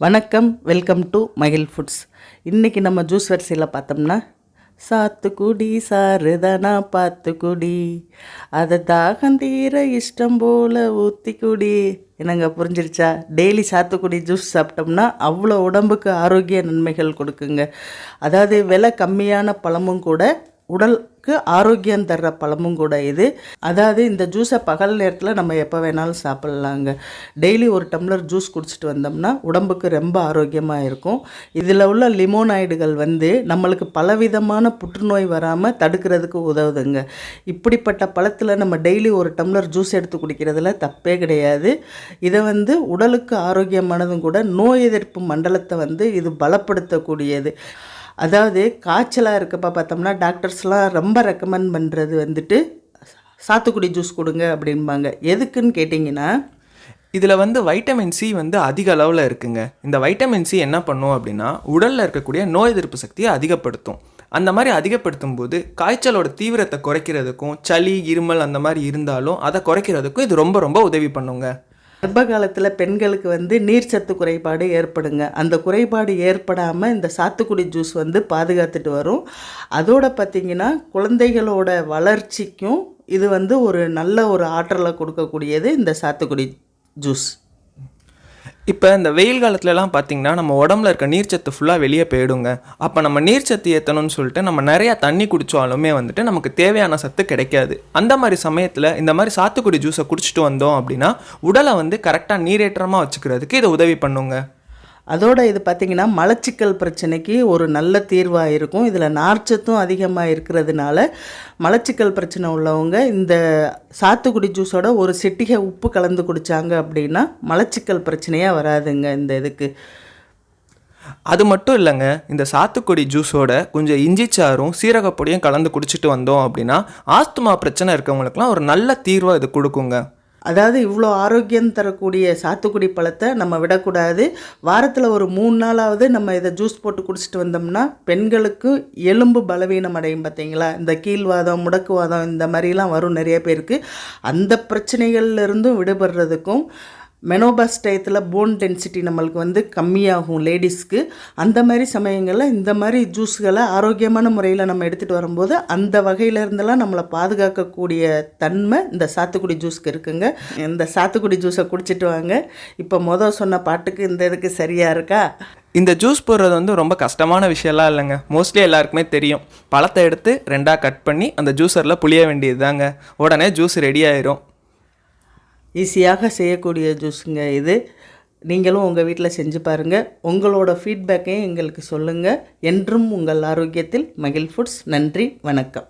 வணக்கம் welcome to மகிழ் foods இன்றைக்கி நம்ம ஜூஸ் வரிசையில் பார்த்தோம்னா சாத்துக்குடி சாறுதானா பார்த்துக்குடி அதை தாகம் தீர இஷ்டம் போல் ஊற்றி குடி. என்னங்க புரிஞ்சிருச்சா? டெய்லி சாத்துக்குடி ஜூஸ் சாப்பிட்டோம்னா அவ்வளோ உடம்புக்கு ஆரோக்கிய நன்மைகள் கொடுக்குங்க. அதாவது விலை கம்மியான பழமும் கூட உடலுக்கு ஆரோக்கியம் தர்ற பழமும் கூட இது. அதாவது இந்த ஜூஸை பகல் நேரத்தில் நம்ம எப்போ வேணாலும் சாப்பிட்லாங்க. டெய்லி ஒரு டம்ளர் ஜூஸ் குடிச்சிட்டு வந்தோம்னா உடம்புக்கு ரொம்ப ஆரோக்கியமாக இருக்கும். இதில் உள்ள லிமோனாய்டுகள் வந்து நம்மளுக்கு பலவிதமான புற்றுநோய் வராமல் தடுக்கிறதுக்கு உதவுதுங்க. இப்படிப்பட்ட பழத்தில் நம்ம டெய்லி ஒரு டம்ளர் ஜூஸ் எடுத்து குடிக்கிறதுல தப்பே கிடையாது. இதை வந்து உடலுக்கு ஆரோக்கியமானதும் கூட நோய் எதிர்ப்பு மண்டலத்தை வந்து இது பலப்படுத்தக்கூடியது. அதாவது காய்ச்சலாக இருக்கப்போ பார்த்தோம்னா டாக்டர்ஸ்லாம் ரொம்ப ரெக்கமெண்ட் பண்ணுறது வந்துட்டு சாத்துக்குடி ஜூஸ் கொடுங்க அப்படிம்பாங்க. எதுக்குன்னு கேட்டிங்கன்னா இதில் வந்து வைட்டமின் சி வந்து அதிக அளவில் இருக்குங்க. இந்த வைட்டமின் சி என்ன பண்ணும் அப்படின்னா உடலில் இருக்கக்கூடிய நோய் எதிர்ப்பு சக்தியை அதிகப்படுத்தும். அந்த மாதிரி அதிகப்படுத்தும் போது காய்ச்சலோட தீவிரத்தை குறைக்கிறதுக்கும் சளி இருமல் அந்த மாதிரி இருந்தாலும் அதை குறைக்கிறதுக்கும் இது ரொம்ப ரொம்ப உதவி பண்ணுங்க. கர்ப்ப காலத்தில் பெண்களுக்கு வந்து நீர்ச்சத்து குறைபாடு ஏற்படுங்க. அந்த குறைபாடு ஏற்படாமல் இந்த சாத்துக்குடி ஜூஸ் வந்து பாதுகாத்துட்டு வரும். அதோட பார்த்திங்கன்னா குழந்தைகளோட வளர்ச்சிக்கும் இது வந்து ஒரு நல்ல ஒரு ஆற்றலை கொடுக்கக்கூடியது இந்த சாத்துக்குடி ஜூஸ். இப்போ இந்த வெயில் காலத்துலலாம் பார்த்தீங்கன்னா நம்ம உடம்புல இருக்க நீர்ச்சத்து ஃபுல்லாக வெளியே போயிடுங்க. அப்போ நம்ம நீர்ச்சத்து ஏற்றணும்னு சொல்லிட்டு நம்ம நிறையா தண்ணி குடித்தாலுமே வந்துட்டு நமக்கு தேவையான சத்து கிடைக்காது. அந்த மாதிரி சமயத்தில் இந்த மாதிரி சாத்துக்குடி ஜூஸை குடிச்சிட்டு வந்தோம் அப்படின்னா உடலை வந்து கரெக்டாக நீரேற்றமாக வச்சுக்கிறதுக்கு இதை உதவி பண்ணுங்க. அதோட இது பார்த்திங்கன்னா மலச்சிக்கல் பிரச்சனைக்கு ஒரு நல்ல தீர்வாக இருக்கும். இதில் நார்ச்சத்தும் அதிகமாக இருக்கிறதுனால மலச்சிக்கல் பிரச்சனை உள்ளவங்க இந்த சாத்துக்குடி ஜூஸோட ஒரு சிட்டிகை உப்பு கலந்து குடித்தாங்க அப்படின்னா மலச்சிக்கல் பிரச்சனையாக வராதுங்க இந்த இதுக்கு. அது மட்டும் இல்லைங்க இந்த சாத்துக்குடி ஜூஸோட கொஞ்சம் இஞ்சி சாறும் சீரகப்பொடியும் கலந்து குடிச்சிட்டு வந்தோம் அப்படின்னா ஆஸ்துமா பிரச்சனை இருக்கவங்களுக்குலாம் ஒரு நல்ல தீர்வாக இது கொடுக்குங்க. அதாவது இவ்வளோ ஆரோக்கியம் தரக்கூடிய சாத்துக்குடி பழத்தை நம்ம விடக்கூடாது. வாரத்தில் ஒரு மூணு நாளாவது நம்ம இதை ஜூஸ் போட்டு குடிச்சிட்டு வந்தோம்னா பெண்களுக்கு எலும்பு பலவீனம் அடையும் பார்த்தீங்களா? இந்த கீழ்வாதம் முடக்குவாதம் இந்த மாதிரிலாம் வரும் நிறைய பேருக்கு. அந்த பிரச்சனைகள்ல இருந்தும் விடுபடுறதுக்கும் மெனோபாஸ் டயத்தில் போன் டென்சிட்டி நம்மளுக்கு வந்து கம்மியாகும் லேடிஸ்க்கு அந்த மாதிரி சமயங்களில் இந்த மாதிரி ஜூஸ்களை ஆரோக்கியமான முறையில் நம்ம எடுத்துகிட்டு வரும்போது அந்த வகையிலேருந்தெல்லாம் நம்மளை பாதுகாக்கக்கூடிய தன்மை இந்த சாத்துக்குடி ஜூஸ்க்கு இருக்குங்க. இந்த சாத்துக்குடி ஜூஸை குடிச்சிட்டு வாங்க. இப்போ மொதல் சொன்ன பாட்டுக்கு இந்த இதுக்கு சரியாக இருக்கா? இந்த ஜூஸ் போடுறது வந்து ரொம்ப கஷ்டமான விஷயம்லாம் இல்லைங்க. மோஸ்ட்லி எல்லாருக்குமே தெரியும். பழத்தை எடுத்து ரெண்டாக கட் பண்ணி அந்த ஜூஸரில் புளிய வேண்டியது தாங்க உடனே ஜூஸ் ரெடி ஆயிரும். ஈஸியாக செய்யக்கூடிய ஜூஸுங்க இது. நீங்களும் உங்கள் வீட்டில் செஞ்சு பாருங்கள் உங்களோட ஃபீட்பேக்கையும் எங்களுக்கு சொல்லுங்கள் என்றும் உங்கள் ஆரோக்கியத்தில் மகிழ் ஃபுட்ஸ் நன்றி வணக்கம்.